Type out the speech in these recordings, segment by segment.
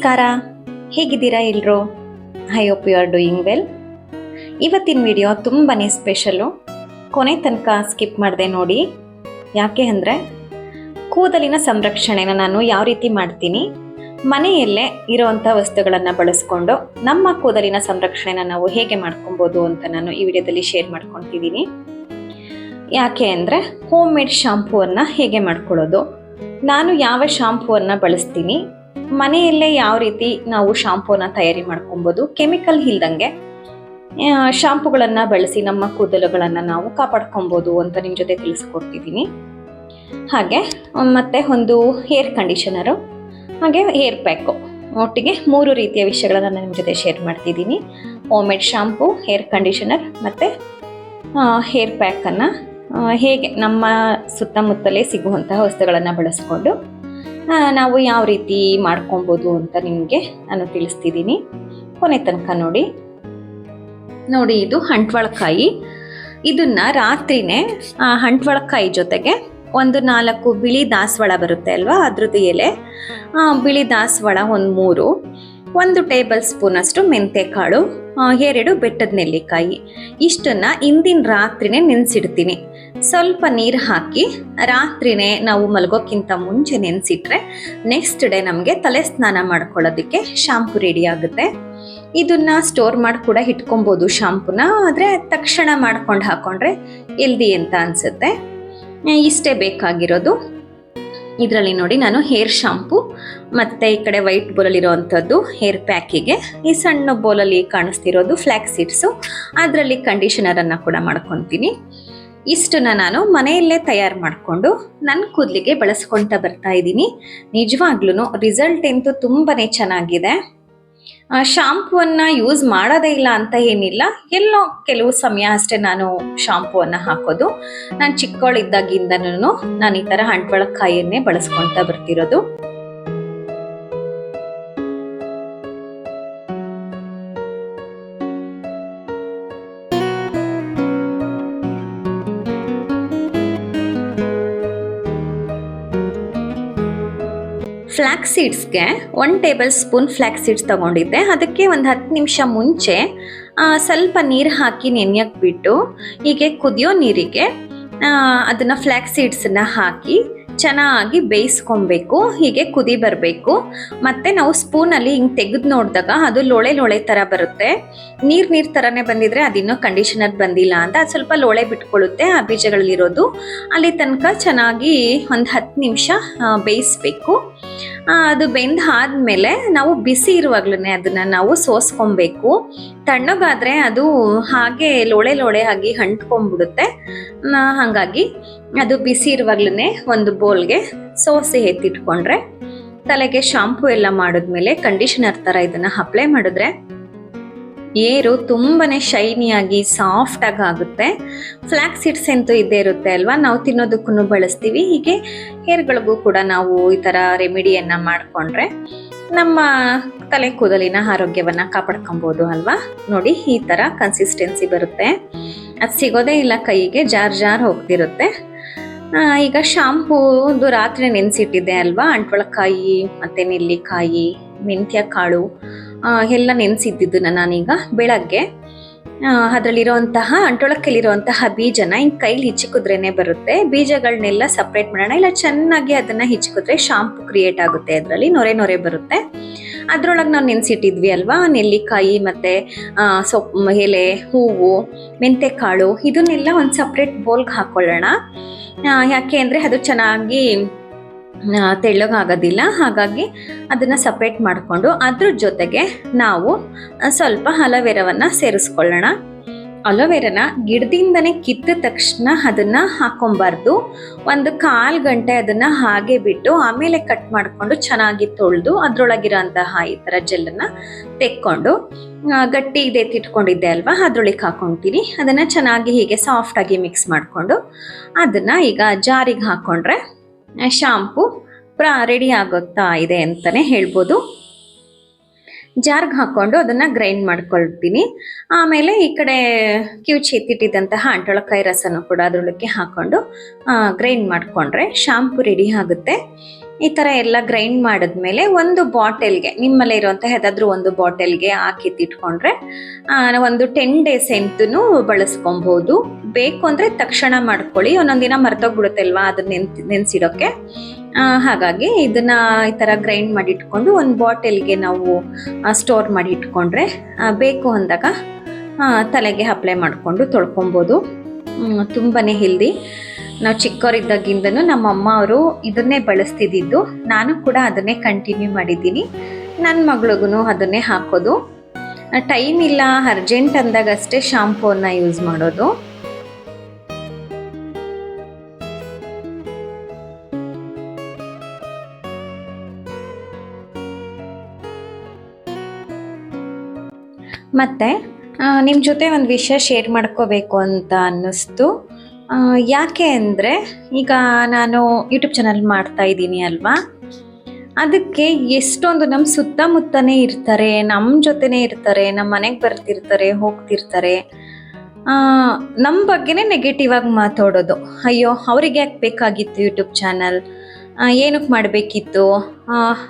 ನಮಸ್ಕಾರ. ಹೇಗಿದ್ದೀರಾ ಎಲ್ರು? I hope you are doing well ಇವತ್ತಿನ ವಿಡಿಯೋ ತುಂಬಾ ಸ್ಪೆಷಲು ಕೊನೆ ತನಕ ಸ್ಕಿಪ್ ಮಾಡಿದೆ ನೋಡಿ. ಯಾಕೆ ಅಂದರೆ, ಕೂದಲಿನ ಸಂರಕ್ಷಣೆನ ನಾನು ಯಾವ ರೀತಿ ಮಾಡ್ತೀನಿ? ಮನೆಯಲ್ಲೇ ಇರುವಂಥ ವಸ್ತುಗಳನ್ನು ಬಳಸ್ಕೊಂಡು ನಮ್ಮ ಕೂದಲಿನ ಸಂರಕ್ಷಣೆನ ನಾವು ಹೇಗೆ ಮಾಡ್ಕೊಬೋದು ಅಂತ ನಾನು ಈ ವಿಡಿಯೋದಲ್ಲಿ ಶೇರ್ ಮಾಡ್ಕೊತಿದ್ದೀನಿ ಯಾಕೆ ಅಂದರೆ ಹೋಮ್ ಮೇಡ್ ಶಾಂಪೂವನ್ನು ಹೇಗೆ ಮಾಡ್ಕೊಳ್ಳೋದು? ನಾನು ಯಾವ ಶಾಂಪೂವನ್ನು ಬಳಸ್ತೀನಿ? ಮನೆಯಲ್ಲೇ ಯಾವ ರೀತಿ ನಾವು ಶಾಂಪೂನ ತಯಾರಿ ಮಾಡ್ಕೊಬೋದು, ಕೆಮಿಕಲ್ ಇಲ್ದಂಗೆ ಶಾಂಪುಗಳನ್ನು ಬಳಸಿ ನಮ್ಮ ಕೂದಲುಗಳನ್ನು ನಾವು ಕಾಪಾಡ್ಕೊಬೋದು ಅಂತ ನಿಮ್ಮ ಜೊತೆ ತಿಳಿಸ್ಕೊಡ್ತಿದ್ದೀನಿ. ಹಾಗೆ, ಮತ್ತೆ ಒಂದು ಹೇರ್ ಕಂಡೀಷನರು, ಹಾಗೆ ಹೇರ್ ಪ್ಯಾಕು. ಒಟ್ಟಿಗೆ ಮೂರು ರೀತಿಯ ವಿಷಯಗಳನ್ನು ನಾನು ನಿಮ್ಮ ಜೊತೆ ಶೇರ್ ಮಾಡ್ತಿದ್ದೀನಿ. ಹೋಮ್ ಶಾಂಪು, ಹೇರ್ ಕಂಡೀಷನರ್, ಮತ್ತು ಹೇರ್ ಪ್ಯಾಕನ್ನು ಹೇಗೆ ನಮ್ಮ ಸುತ್ತಮುತ್ತಲೇ ಸಿಗುವಂತಹ ವಸ್ತುಗಳನ್ನು ಬಳಸ್ಕೊಂಡು ನಾವು ಯಾವ ರೀತಿ ಮಾಡ್ಕೊಬೋದು ಅಂತ ನಿಮಗೆ ನಾನು ತಿಳಿಸ್ತಿದ್ದೀನಿ. ಕೊನೆ ತನಕ ನೋಡಿ. ನೋಡಿ ಇದು ಹಂಟ್ವಾಳಕಾಯಿ. ಇದನ್ನ ರಾತ್ರಿನೇ ಹಂಟ್ವಳಕಾಯಿ ಜೊತೆಗೆ ಒಂದು ನಾಲ್ಕು ಬಿಳಿ ದಾಸವಾಳ ಬರುತ್ತೆ ಅಲ್ವಾ? ಅದ್ರದ್ದು ಎಲೆ. ಬಿಳಿ ದಾಸವಾಳ ಒಂದು ಮೂರು ಒಂದು ಟೇಬಲ್ ಸ್ಪೂನ್ ಅಷ್ಟು ಮೆಂತೆಕಾಳು ಆ, ಎರಡು ಬೆಟ್ಟದ ನೆಲ್ಲಿಕಾಯಿ. ಇಷ್ಟನ್ನ ಇಂದಿನ ರಾತ್ರಿನೇ ನೆನೆಸಿಡ್ತೀನಿ. ಸ್ವಲ್ಪ ನೀರು ಹಾಕಿ ರಾತ್ರಿನೇ ನಾವು ಮಲಗೋಕ್ಕಿಂತ ಮುಂಚೆ ನೆನೆಸಿಟ್ರೆ ನೆಕ್ಸ್ಟ್ ಡೇ ನಮಗೆ ತಲೆ ಸ್ನಾನ ಮಾಡ್ಕೊಳ್ಳೋದಕ್ಕೆ ಶಾಂಪು ರೆಡಿ ಆಗುತ್ತೆ. ಇದನ್ನ ಸ್ಟೋರ್ ಮಾಡಿ ಕೂಡ ಇಟ್ಕೊಬೋದು ಶಾಂಪುನ ಆದರೆ ತಕ್ಷಣ ಮಾಡ್ಕೊಂಡು ಹಾಕೊಂಡ್ರೆ ಎಲ್ದಿ ಅಂತ ಅನಿಸುತ್ತೆ. ಇಷ್ಟೇ ಬೇಕಾಗಿರೋದು. ಇದರಲ್ಲಿ ನೋಡಿ ನಾನು ಹೇರ್ ಶಾಂಪು ಮತ್ತು ಈ ಕಡೆ ವೈಟ್ ಬೋಲಲ್ಲಿರೋವಂಥದ್ದು ಹೇರ್ ಪ್ಯಾಕಿಗೆ ಈ ಸಣ್ಣ ಬೋಲಲ್ಲಿ ಕಾಣಿಸ್ತಿರೋದು ಫ್ಲ್ಯಾಕ್ ಸೀಡ್ಸು ಅದರಲ್ಲಿ ಕಂಡೀಷನರನ್ನು ಕೂಡ ಮಾಡ್ಕೊತೀನಿ. ಇಷ್ಟನ್ನ ನಾನು ಮನೆಯಲ್ಲೇ ತಯಾರು ಮಾಡಿಕೊಂಡು ನನ್ನ ಕೂದಲಿಗೆ ಬಳಸ್ಕೊಳ್ತಾ ಬರ್ತಾ ಇದ್ದೀನಿ. ನಿಜವಾಗ್ಲೂ ರಿಸಲ್ಟ್ ಅಂತೂ ತುಂಬಾ ಚೆನ್ನಾಗಿದೆ. ಶಾಂಪೂವನ್ನು ಯೂಸ್ ಮಾಡೋದೇ ಇಲ್ಲ ಅಂತ ಏನಿಲ್ಲ. ಎಲ್ಲೋ ಕೆಲವು ಸಮಯ ಅಷ್ಟೇ ನಾನು ಶಾಂಪುವನ್ನು ಹಾಕೋದು. ನಾನು ಚಿಕ್ಕವಳಿದ್ದಾಗಿಂದನೂ ನಾನು ಈ ಥರ ಹಂಟ್ವಳಕಾಯಿಯನ್ನೇ ಬಳಸ್ಕೊಳ್ತಾ ಬರ್ತಿರೋದು. ಫ್ಲ್ಯಾಕ್ ಸೀಡ್ಸ್ಗೆ one tablespoon flax seeds ತೊಗೊಂಡಿದ್ದೆ. ಅದಕ್ಕೆ ಒಂದು ಹತ್ತು ನಿಮಿಷ ಮುಂಚೆ ಸ್ವಲ್ಪ ನೀರು ಹಾಕಿ ನೆನೆಯಕ್ಕೆ ಬಿಟ್ಟು, ಹೀಗೆ ಕುದಿಯೋ ನೀರಿಗೆ ಅದನ್ನು ಫ್ಲ್ಯಾಕ್ ಸೀಡ್ಸನ್ನು ಹಾಕಿ ಚೆನ್ನಾಗಿ ಬೇಯಿಸ್ಕೊಬೇಕು, ಹೀಗೆ ಕುದಿ ಬರಬೇಕು. ಮತ್ತು ನಾವು ಸ್ಪೂನಲ್ಲಿ ಹಿಂಗೆ ತೆಗೆದು ನೋಡಿದಾಗ ಅದು ಲೋಳೆ ಲೋಳೆ ಥರ ಬರುತ್ತೆ. ನೀರು ನೀರು ಥರನೇ ಬಂದಿದ್ರೆ ಅದಿನ್ನೂ ಕಂಡೀಷನರ್ ಬಂದಿಲ್ಲ ಅಂತ. ಅದು ಸ್ವಲ್ಪ ಲೋಳೆ ಬಿಟ್ಕೊಳ್ಳುತ್ತೆ ಆ ಬೀಜಗಳಲ್ಲಿರೋದು ಅಲ್ಲಿ ತನಕ ಚೆನ್ನಾಗಿ ಒಂದು ಹತ್ತು ನಿಮಿಷ ಬೇಯಿಸ್ಬೇಕು. ಅದು ಬೆಂದ ಆದಮೇಲೆ ನಾವು ಬಿಸಿ ಇರುವಾಗ್ಲೇ ಅದನ್ನು ನಾವು ಸೋಸ್ಕೊಬೇಕು. ತಣ್ಣಗಾದರೆ ಅದು ಹಾಗೆ ಲೋಳೆ ಲೋಳೆ ಆಗಿ ಹಂಟ್ಕೊಂಡ್ಬಿಡುತ್ತೆ ಹಾಗಾಗಿ ಅದು ಬಿಸಿ ಇರುವಾಗ್ಲೇ ಒಂದು ಬೌಲ್ಗೆ ಸೋಸಿ ಎತ್ತಿಟ್ಕೊಂಡ್ರೆ ತಲೆಗೆ ಶಾಂಪೂ ಎಲ್ಲ ಮಾಡಿದ್ಮೇಲೆ ಕಂಡೀಷನರ್ ಥರ ಇದನ್ನ ಅಪ್ಲೈ ಮಾಡಿದ್ರೆ ಏರು ತುಂಬಾನೇ ಶೈನಿಯಾಗಿ ಸಾಫ್ಟ್ ಆಗಿ ಆಗುತ್ತೆ. ಫ್ಲ್ಯಾಕ್ ಸೀಡ್ಸ್ ಅಂತೂ ಇದ್ದೇ ಇರುತ್ತೆ ಅಲ್ವಾ? ನಾವು ತಿನ್ನೋದಕ್ಕೂ ಬಳಸ್ತೀವಿ. ಹೀಗೆ ಹೇರ್ಗಳಿಗೂ ಕೂಡ ನಾವು ಈ ಥರ ರೆಮಿಡಿಯನ್ನು ಮಾಡಿಕೊಂಡ್ರೆ ನಮ್ಮ ತಲೆ ಕೂದಲಿನ ಆರೋಗ್ಯವನ್ನು ಕಾಪಾಡ್ಕೊಬೋದು ಅಲ್ವಾ? ನೋಡಿ, ಈ ಥರ ಕನ್ಸಿಸ್ಟೆನ್ಸಿ ಬರುತ್ತೆ. ಅದು ಸಿಗೋದೇ ಇಲ್ಲ ಕೈಗೆ, ಜಾರ್ ಜಾರ್ ಹೋಗ್ತಿರುತ್ತೆ. ಈಗ ಶಾಂಪೂ ಒಂದು ರಾತ್ರಿ ನೆನೆಸಿಟ್ಟಿದ್ದೆ ಅಲ್ವಾ? ಅಂಟ್ವಳಕಾಯಿ ಮತ್ತು ನೆಲ್ಲಿಕಾಯಿ ಮೆಂತ್ಯ ಕಾಳು ಎಲ್ಲ ನೆನೆಸಿದ್ದಿದ್ದನ್ನು ನಾನೀಗ ಬೆಳಗ್ಗೆ. ಅದರಲ್ಲಿರುವಂತಹ ಅಂಟೊಳಕ್ಕಲ್ಲಿರುವಂತಹ ಬೀಜನ ಹಿಂಗೆ ಕೈಲಿ ಹಿಚ್ಚಿಕುದ್ರೇ ಬರುತ್ತೆ. ಬೀಜಗಳನ್ನೆಲ್ಲ ಸಪ್ರೇಟ್ ಮಾಡೋಣ. ಇಲ್ಲ ಚೆನ್ನಾಗಿ ಅದನ್ನ ಹಿಚ್ಚಿಕುದ್ರೆ ಶಾಂಪು ಕ್ರಿಯೇಟ್ ಆಗುತ್ತೆ ಅದರಲ್ಲಿ. ನೊರೆ ನೊರೆ ಬರುತ್ತೆ. ಅದರೊಳಗೆ ನಾವು ನೆನೆಸಿಟ್ಟಿದ್ವಿ ಅಲ್ವಾ? ನೆಲ್ಲಿಕಾಯಿ ಮತ್ತೆ ಸೊಪ್ ಸೊಪ್ಪು ಎಲೆ ಹೂವು ಮೆಂತೆಕಾಳು ಇದನ್ನೆಲ್ಲ ಒಂದು ಸಪ್ರೇಟ್ ಬೋಲ್ಗೆ ಹಾಕೊಳ್ಳೋಣ. ಆ, ಯಾಕೆ ಅಂದರೆ ಅದು ಚೆನ್ನಾಗಿ ತೆಳ್ಳಗಾಗೋದಿಲ್ಲ. ಹಾಗಾಗಿ ಅದನ್ನು ಸಪ್ರೇಟ್ ಮಾಡಿಕೊಂಡು ಅದ್ರ ಜೊತೆಗೆ ನಾವು ಸ್ವಲ್ಪ ಹಲವೆರವನ್ನು ಸೇರಿಸ್ಕೊಳ್ಳೋಣ. ಅಲೋವೆರನ ಗಿಡದಿಂದನೇ ಕಿತ್ತ ತಕ್ಷಣ ಅದನ್ನು ಹಾಕೊಬಾರ್ದು. ಒಂದು ಕಾಲು ಗಂಟೆ ಅದನ್ನು ಹಾಗೆ ಬಿಟ್ಟು ಆಮೇಲೆ ಕಟ್ ಮಾಡಿಕೊಂಡು ಚೆನ್ನಾಗಿ ತೊಳೆದು ಅದರೊಳಗಿರೋಂತಹ ಈ ಥರ ಜೆಲ್ಲನ್ನು ತೆಕ್ಕೊಂಡು ಗಟ್ಟಿ ಇದೆ ತಿಟ್ಕೊಂಡಿದ್ದೆ ಅಲ್ವಾ? ಅದ್ರೊಳಗೆ ಹಾಕೊತೀನಿ. ಅದನ್ನು ಚೆನ್ನಾಗಿ ಹೀಗೆ ಸಾಫ್ಟಾಗಿ ಮಿಕ್ಸ್ ಮಾಡಿಕೊಂಡು ಅದನ್ನು ಈಗ ಜಾರಿಗೆ ಹಾಕ್ಕೊಂಡ್ರೆ ಶಾಂಪು ಪ್ರ ರೆಡಿ ಆಗುತ್ತಾ ಇದೆ ಅಂತಲೇ ಹೇಳ್ಬೋದು. ಜಾರ್ಗೆ ಹಾಕ್ಕೊಂಡು ಅದನ್ನು ಗ್ರೈಂಡ್ ಮಾಡ್ಕೊಳ್ತೀನಿ. ಆಮೇಲೆ ಈ ಕಡೆ ಕಿವುಚಿ ಎತ್ತಿಟ್ಟಿದ್ದಂತಹ ಅಂಟೊಳಕಾಯಿ ರಸನೂ ಕೂಡ ಅದ್ರೊಳಕ್ಕೆ ಹಾಕ್ಕೊಂಡು ಗ್ರೈಂಡ್ ಮಾಡಿಕೊಂಡ್ರೆ ಶಾಂಪು ರೆಡಿ ಆಗುತ್ತೆ. ಈ ಥರ ಎಲ್ಲ ಗ್ರೈಂಡ್ ಮಾಡಿದ್ಮೇಲೆ ಒಂದು ಬಾಟಲ್ಗೆ ನಿಮ್ಮಲ್ಲೇ ಇರುವಂಥ ಯಾವುದಾದ್ರೂ ಒಂದು ಬಾಟಲ್ಗೆ ಹಾಕಿಟ್ಟಿಟ್ಕೊಂಡ್ರೆ ಆ, ಒಂದು ಟೆನ್ ಡೇಸ್ ಎಂತೂ ಬಳಸ್ಕೊಬೋದು. ಬೇಕು ಅಂದರೆ ತಕ್ಷಣ ಮಾಡ್ಕೊಳ್ಳಿ ಒಂದೊಂದು ದಿನ ಮರ್ತೋಗ್ಬಿಡುತ್ತೆ ಅಲ್ವಾ ಅದನ್ನ ನೆನ್ ನೆನೆಸಿಡೋಕ್ಕೆ ಹಾಗಾಗಿ ಇದನ್ನ ಈ ಥರ ಗ್ರೈಂಡ್ ಮಾಡಿ ಇಟ್ಕೊಂಡು ಒಂದು ಬಾಟಲ್ಗೆ ನಾವು ಸ್ಟೋರ್ ಮಾಡಿ ಇಟ್ಕೊಂಡ್ರೆ ಬೇಕು ಅಂದಾಗ ತಲೆಗೆ ಅಪ್ಲೈ ಮಾಡಿಕೊಂಡು ತೊಳ್ಕೊಬೋದು. ತುಂಬಾ ಹೆಲ್ದಿ ನಾವು ಚಿಕ್ಕವರಿದ್ದಾಗಿಂದನೂ ನಮ್ಮ ಅಮ್ಮ ಅವರು ಇದನ್ನೇ ಬಳಸ್ತಿದ್ದಿದ್ದು, ನಾನು ಕೂಡ ಅದನ್ನೇ ಕಂಟಿನ್ಯೂ ಮಾಡಿದ್ದೀನಿ. ನನ್ನ ಮಗಳಿಗೂ ಅದನ್ನೇ ಹಾಕೋದು. ಟೈಮ್ ಇಲ್ಲ ಅರ್ಜೆಂಟ್ ಅಂದಾಗಷ್ಟೇ ಶಾಂಪೂನ ಯೂಸ್ ಮಾಡೋದು. ಮತ್ತೆ ನಿಮ್ಮ ಜೊತೆ ಒಂದು ವಿಷಯ ಶೇರ್ ಮಾಡ್ಕೋಬೇಕು ಅಂತ ಅನ್ನಿಸ್ತು. ಯಾಕೆ ಅಂದರೆ ಈಗ ನಾನು ಯೂಟ್ಯೂಬ್ ಚಾನಲ್ ಮಾಡ್ತಾ ಇದ್ದೀನಿ ಅಲ್ವಾ? ಅದಕ್ಕೆ ಎಷ್ಟೊಂದು ನಮ್ಮ ಸುತ್ತಮುತ್ತನೇ ಇರ್ತಾರೆ ನಮ್ಮ ಜೊತೆನೇ ಇರ್ತಾರೆ ನಮ್ಮ ಮನೆಗೆ ಬರ್ತಿರ್ತಾರೆ, ಹೋಗ್ತಿರ್ತಾರೆ. ನಮ್ಮ ಬಗ್ಗೆನೇ ನೆಗೆಟಿವ್ ಆಗಿ ಮಾತಾಡೋದು. ಅಯ್ಯೋ, ಅವ್ರಿಗೆ ಯಾಕೆ ಬೇಕಾಗಿತ್ತು ಯೂಟ್ಯೂಬ್ ಚಾನಲ್ ಏನಕ್ಕೆ ಮಾಡಬೇಕಿತ್ತು?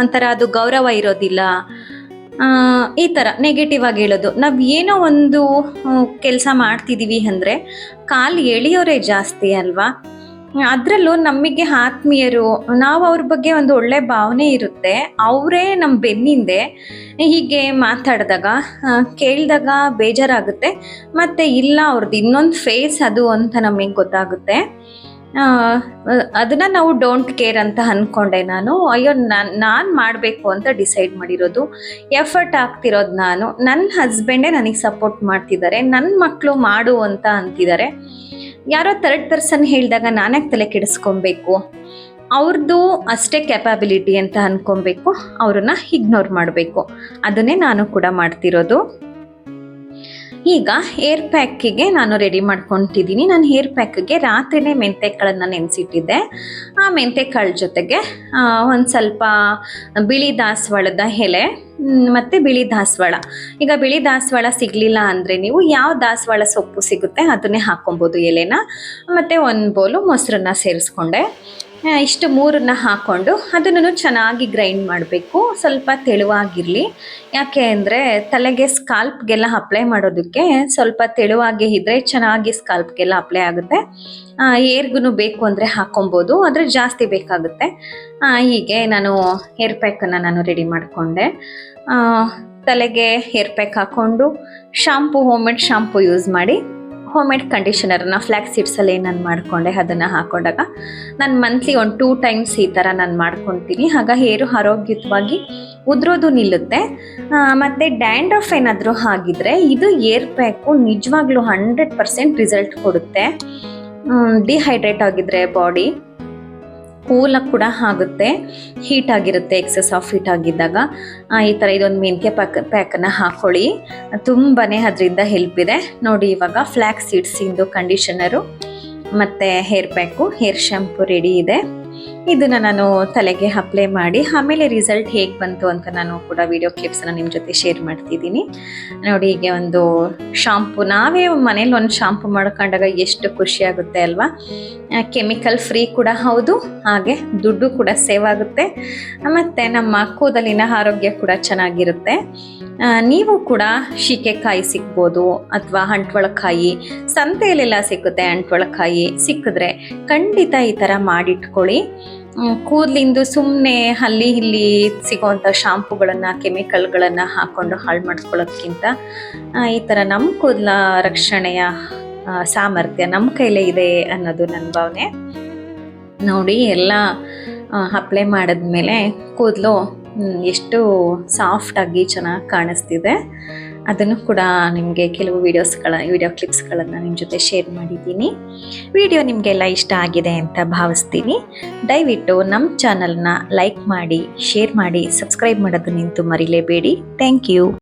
ಒಂಥರ ಅದು ಗೌರವ ಇರೋದಿಲ್ಲ. ಈ ಥರ ನೆಗೆಟಿವ್ ಆಗಿ ಹೇಳೋದು. ನಾವು ಏನೋ ಒಂದು ಕೆಲಸ ಮಾಡ್ತಿದ್ದೀವಿ ಅಂದರೆ ಕಾಲು ಎಳೆಯೋರೇ ಜಾಸ್ತಿ ಅಲ್ವಾ? ಅದರಲ್ಲೂ ನಮಗೆ ಆತ್ಮೀಯರು, ನಾವು ಅವ್ರ ಬಗ್ಗೆ ಒಂದು ಒಳ್ಳೆ ಭಾವನೆ ಇರುತ್ತೆ. ಅವರೇ ನಮ್ಮ ಬೆನ್ನಿಂದೆ ಹೀಗೆ ಮಾತಾಡಿದಾಗ ಕೇಳಿದಾಗ ಬೇಜಾರಾಗುತ್ತೆ. ಮತ್ತು ಇಲ್ಲ ಅವ್ರದ್ದು ಇನ್ನೊಂದು ಫೇಸ್ ಅದು ಅಂತ ನಮಗೆ ಗೊತ್ತಾಗುತ್ತೆ. ಅದನ್ನ ನಾವು ಡೋಂಟ್ ಕೇರ್ ಅಂತ ಅನ್ಕೊಂಡೆ ನಾನು. ಅಯ್ಯೋ, ನಾನು ನಾನು ಮಾಡಬೇಕು ಅಂತ ಡಿಸೈಡ್ ಮಾಡಿರೋದು. ಎಫರ್ಟ್ ಆಗ್ತಿರೋದು ನಾನು. ನನ್ನ ಹಸ್ಬೆಂಡೇ ನನಗೆ ಸಪೋರ್ಟ್ ಮಾಡ್ತಿದ್ದಾರೆ. ನನ್ನ ಮಕ್ಕಳು ಮಾಡು ಅಂತ ಅಂತಿದ್ದಾರೆ. ಯಾರೋ ಥರ್ಡ್ ಪರ್ಸನ್ ಹೇಳಿದಾಗ ನಾನೇ ತಲೆ ಕೆಡಿಸ್ಕೊಬೇಕು? ಅವ್ರದ್ದು ಅಷ್ಟೇ ಕೆಪಾಬಿಲಿಟಿ ಅಂತ ಅನ್ಕೊಬೇಕು. ಅವ್ರನ್ನ ಇಗ್ನೋರ್ ಮಾಡಬೇಕು. ಅದನ್ನೇ ನಾನು ಕೂಡ ಮಾಡ್ತಿರೋದು. ಈಗ ಏರ್ ಪ್ಯಾಕಿಗೆ ನಾನು ರೆಡಿ ಮಾಡ್ಕೊತಿದ್ದೀನಿ. ನಾನು ಹೇರ್ ಪ್ಯಾಕ್ಗೆ ರಾತ್ರಿನೇ ಮೆಂತೆಕಾಳನ್ನು ನೆನೆಸಿಟ್ಟಿದ್ದೆ. ಆ ಮೆಂತೆಕಾಳು ಜೊತೆಗೆ ಒಂದು ಸ್ವಲ್ಪ ಬಿಳಿ ದಾಸವಾಳದ ಎಲೆ ಮತ್ತು ಬಿಳಿ ದಾಸವಾಳ. ಈಗ ಬಿಳಿ ದಾಸವಾಳ ಸಿಗಲಿಲ್ಲ ಅಂದರೆ ನೀವು ಯಾವ ದಾಸವಾಳ ಸೊಪ್ಪು ಸಿಗುತ್ತೆ ಅದನ್ನೇ ಹಾಕ್ಕೊಬೋದು ಎಲೆನ. ಮತ್ತು ಒಂದು ಬೋಲು ಮೊಸರನ್ನ ಸೇರಿಸ್ಕೊಂಡೆ. ಇಷ್ಟು ಮೂರನ್ನ ಹಾಕ್ಕೊಂಡು ಅದನ್ನು ಚೆನ್ನಾಗಿ ಗ್ರೈಂಡ್ ಮಾಡಬೇಕು. ಸ್ವಲ್ಪ ತೆಳುವಾಗಿರಲಿ. ಯಾಕೆ ಅಂದರೆ ತಲೆಗೆ ಸ್ಕಾಲ್ಪ್ಗೆಲ್ಲ ಅಪ್ಲೈ ಮಾಡೋದಕ್ಕೆ ಸ್ವಲ್ಪ ತೆಳುವಾಗಿ ಇದ್ದರೆ ಚೆನ್ನಾಗಿ ಸ್ಕಾಲ್ಪ್ಗೆಲ್ಲ ಅಪ್ಲೈ ಆಗುತ್ತೆ. ಏರ್ಗೂ ಬೇಕು ಅಂದರೆ ಹಾಕೊಬೋದು. ಆದರೆ ಜಾಸ್ತಿ ಬೇಕಾಗುತ್ತೆ. ಹೀಗೆ ನಾನು ಹೇರ್ ಪ್ಯಾಕನ್ನು ನಾನು ರೆಡಿ ಮಾಡಿಕೊಂಡೆ. ತಲೆಗೆ ಹೇರ್ ಪ್ಯಾಕ್ ಹಾಕ್ಕೊಂಡು shampoo home made shampoo use ಮಾಡಿ ಹೋಮ್ ಮೇಡ್ ಕಂಡೀಷನರನ್ನ ಫ್ಲ್ಯಾಕ್ ಸೀಡ್ಸಲ್ಲಿ ನಾನು ಮಾಡಿಕೊಂಡೆ, ಅದನ್ನು ಹಾಕೊಂಡಾಗ ನಾನು ಮಂತ್ಲಿ ಒಂದು ಟೂ ಟೈಮ್ಸ್ ಈ ಥರ ನಾನು ಮಾಡ್ಕೊತೀನಿ. ಆಗ ಹೇರು ಆರೋಗ್ಯಯುತವಾಗಿ ಉದುರೋದು ನಿಲ್ಲುತ್ತೆ. ಮತ್ತು ಡ್ಯಾಂಡ್ರಫ್ ಏನಾದರೂ ಆಗಿದ್ರೆ ಇದು ಏರ್ ಪ್ಯಾಕು ನಿಜವಾಗ್ಲೂ ಹಂಡ್ರೆಡ್ ಪರ್ಸೆಂಟ್ ರಿಸಲ್ಟ್ ಕೊಡುತ್ತೆ. ಡಿಹೈಡ್ರೇಟ್ ಆಗಿದ್ರೆ ಬಾಡಿ ಕೂಲಾಗಿ ಕೂಡ ಆಗುತ್ತೆ. ಹೀಟ್ ಆಗಿರುತ್ತೆ ಎಕ್ಸಸ್ ಆಫ್ ಹೀಟ್ ಆಗಿದ್ದಾಗ. ಈ ಥರ ಇದೊಂದು ಮೆಂತ್ಯ ಪ್ಯಾಕ್ ಪ್ಯಾಕನ್ನು ಹಾಕ್ಕೊಳ್ಳಿ ತುಂಬಾ ಅದರಿಂದ ಹೆಲ್ಪ್ ಇದೆ. ನೋಡಿ, ಇವಾಗ ಫ್ಲ್ಯಾಕ್ ಸೀಡ್ಸಿಂದು ಕಂಡೀಷನರು ಮತ್ತು hair pack hair shampoo ready ಇದೆ. ಇದನ್ನು ನಾನು ತಲೆಗೆ ಅಪ್ಲೈ ಮಾಡಿ, ಆಮೇಲೆ ರಿಸಲ್ಟ್ ಹೇಗೆ ಬಂತು ಅಂತ ನಾನು ಕೂಡ ವಿಡಿಯೋ ಕ್ಲಿಪ್ಸನ್ನು ನಿಮ್ಮ ಜೊತೆ ಶೇರ್ ಮಾಡ್ತಿದ್ದೀನಿ. ನೋಡಿ, ಹೀಗೆ ಒಂದು ಶಾಂಪು ನಾವೇ ಮನೇಲಿ ಒಂದು ಶಾಂಪು ಮಾಡ್ಕೊಂಡಾಗ ಎಷ್ಟು ಖುಷಿ ಆಗುತ್ತೆ ಅಲ್ವಾ? ಕೆಮಿಕಲ್ ಫ್ರೀ ಕೂಡ ಹೌದು, ಹಾಗೆ ದುಡ್ಡು ಕೂಡ ಸೇವ್ ಆಗುತ್ತೆ. ಮತ್ತು ನಮ್ಮ ಕೂದಲಿನ ಆರೋಗ್ಯ ಕೂಡ ಚೆನ್ನಾಗಿರುತ್ತೆ. ನೀವು ಕೂಡ ಶೀಕೆಕಾಯಿ ಸಿಗ್ಬೋದು, ಅಥವಾ ಅಂಟ್ವಳಕಾಯಿ, ಸಂತೆಯಲ್ಲೆಲ್ಲ ಸಿಗುತ್ತೆ ಅಂಟ್ವಳಕಾಯಿ ಸಿಕ್ಕಿದ್ರೆ ಖಂಡಿತ ಈ ಥರ ಮಾಡಿಟ್ಕೊಳ್ಳಿ. ಕೂದಲಿಂದು ಸುಮ್ಮನೆ ಅಲ್ಲಿ ಇಲ್ಲಿ ಸಿಗೋವಂಥ ಶಾಂಪುಗಳನ್ನು, ಕೆಮಿಕಲ್ಗಳನ್ನು ಹಾಕ್ಕೊಂಡು ಹಾಳು ಮಾಡಿಸ್ಕೊಳ್ಳೋದ್ಕಿಂತ ಈ ಥರ ನಮ್ಮ ಕೂದಲ ರಕ್ಷಣೆಯ ಸಾಮರ್ಥ್ಯ ನಮ್ಮ ಕೈಲೇ ಇದೆ ಅನ್ನೋದು ನನ್ನ ಭಾವನೆ. ನೋಡಿ, ಎಲ್ಲ ಅಪ್ಲೈ ಮಾಡಿದ್ಮೇಲೆ ಕೂದಲು ಎಷ್ಟು ಸಾಫ್ಟಾಗಿ ಚೆನ್ನಾಗಿ ಕಾಣಿಸ್ತಿದೆ. ಅದನ್ನು ಕೂಡ ನಿಮಗೆ ಕೆಲವು ವೀಡಿಯೋಸ್ಗಳ ವಿಡಿಯೋ ಕ್ಲಿಪ್ಸ್ಗಳನ್ನು ನಿಮ್ಮ ಜೊತೆ ಶೇರ್ ಮಾಡಿದ್ದೀನಿ. ವಿಡಿಯೋ ನಿಮಗೆಲ್ಲ ಇಷ್ಟ ಆಗಿದೆ ಅಂತ ಭಾವಿಸ್ತೀನಿ. ದಯವಿಟ್ಟು ನಮ್ಮ ಚಾನಲ್ನ ಲೈಕ್ ಮಾಡಿ ಶೇರ್ ಮಾಡಿ ಸಬ್ಸ್ಕ್ರೈಬ್ ಮಾಡೋದು ನಿಂತು ಮರಿಲೇಬೇಡಿ. Thank you